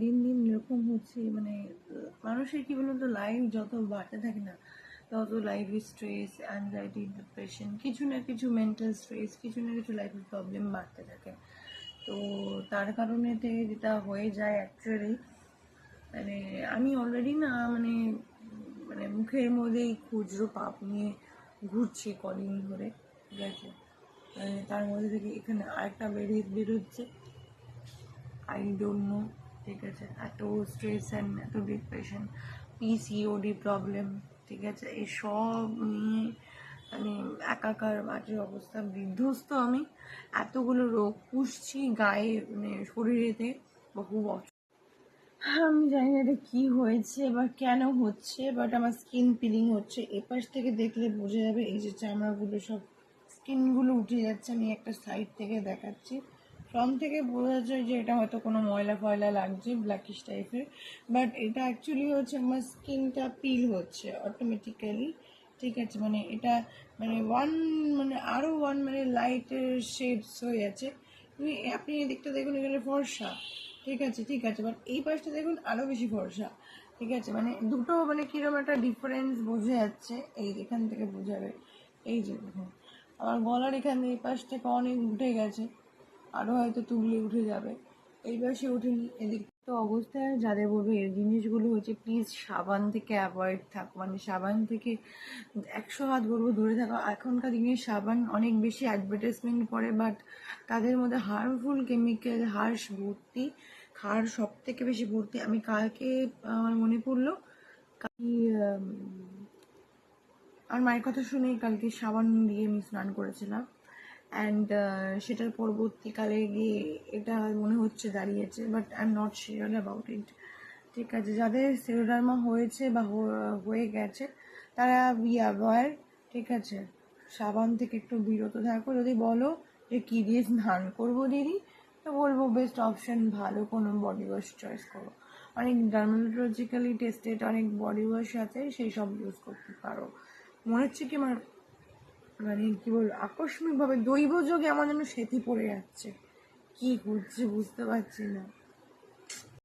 দিন দিন এরকম হচ্ছে মানে মানুষের কি বলুন তো লাইফ যত বাড়তে থাকে না, তত লাইফ স্ট্রেস অ্যাংজাইটি ডিপ্রেশন কিছু না কিছু মেন্টাল স্ট্রেস কিছু না কিছু লাইফের প্রবলেম বাড়তে থাকে। তো তার কারণেতে যেটা হয়ে যায় অ্যাকচুয়ালি মানে আমি অলরেডি না মানে মানে মুখের মধ্যেই খুচরো পাপ নিয়ে ঘুরছি কদিন ধরে, ঠিক আছে? মানে তার মধ্যে থেকে এখানে আরেকটা বেরিয়ে, বেরোচ্ছে। আই ডোন্ট নো ঠিক আছে? এত স্ট্রেস অ্যান্ড এত ডিপ্রেশন পিসিওডি প্রবলেম ঠিক আছে? এসব নিয়ে মানে একাকার মাটির অবস্থা। বিধ্বস্ত আমি। এতগুলো রোগ পুষছি গায়ে মানে শরীরেতে বহু বছর। আমি জানি না এটা কী হয়েছে বা কেন হচ্ছে বাট আমার স্কিন পিলিং হচ্ছে। এপাশ থেকে দেখলে বোঝা যাবে এই যে চামড়াগুলো সব স্কিনগুলো উঠে যাচ্ছে। আমি একটা সাইড থেকে দেখাচ্ছি। ফ্রন্ট থেকে বোঝা যায় যে এটা হয়তো কোনো ময়লা ফয়লা লাগছে ব্ল্যাকিশ টাইপের বাট এটা অ্যাকচুয়ালি হচ্ছে আমার স্কিনটা পিল হচ্ছে অটোমেটিক্যালি ঠিক আছে? মানে এটা মানে ওয়ান মানে আরও ওয়ান মানে লাইটের শেডস হয়ে তুমি, আপনি এই দিকটা দেখুন, এখানে ফর্সা, ঠিক আছে? ঠিক আছে বাট এই পাশটা দেখুন আরও বেশি ফর্সা, ঠিক আছে? মানে দুটো মানে কীরকম একটা ডিফারেন্স বোঝা যাচ্ছে। এই এখান থেকে বোঝাবে। এই যে, দেখুন, আমার গলার এখানে এই পাশ থেকে অনেক উঠে গেছে। আরও হয়তো তুললে উঠে যাবে। এইবার সে উঠেনি এদিক তো অবস্থায় যাদের বলবে এই জিনিসগুলো হচ্ছে প্লিজ সাবান থেকে অ্যাভয়েড থাক। মানে সাবান থেকে একশো হাত বলব দূরে থাকা। এখনকার দিনে সাবান অনেক বেশি অ্যাডভার্টাইজমেন্ট করে বাট তাদের মধ্যে হার্মফুল কেমিক্যাল হার্শ ভর্তি, খার সব থেকে বেশি ভর্তি। আমি কালকে, আমার মনে পড়ল আমার মায়ের কথা শুনেই কালকে সাবান দিয়ে আমি স্নান করেছিলাম। অ্যান্ড সেটার পরবর্তীকালে গিয়ে এটা মনে হচ্ছে দাঁড়িয়েছে but I'm not sure about it ঠিক আছে, যাদের সেরোডার্মা হয়েছে বা হয়ে গেছে, তারা বি অ্যাভয়েড ঠিক আছে, সাবান থেকে একটু বিরত থাকো। যদি বলো যে কী দিয়ে স্নান করব দিদি, তো বলব বেস্ট অপশন ভালো কোনো বডি ওয়াশ চয়েস করো। অনেক ডার্মাটোলজিক্যালি টেস্টেড অনেক বডি ওয়াশ আছে, সেই সব ইউজ করতে পারো। মনে হচ্ছে কি আমার মানে কি বল আকস্মিকভাবে দৈব যোগে আমার যেন সেতি পড়ে যাচ্ছে। কি হচ্ছে বুঝতে পারছি না।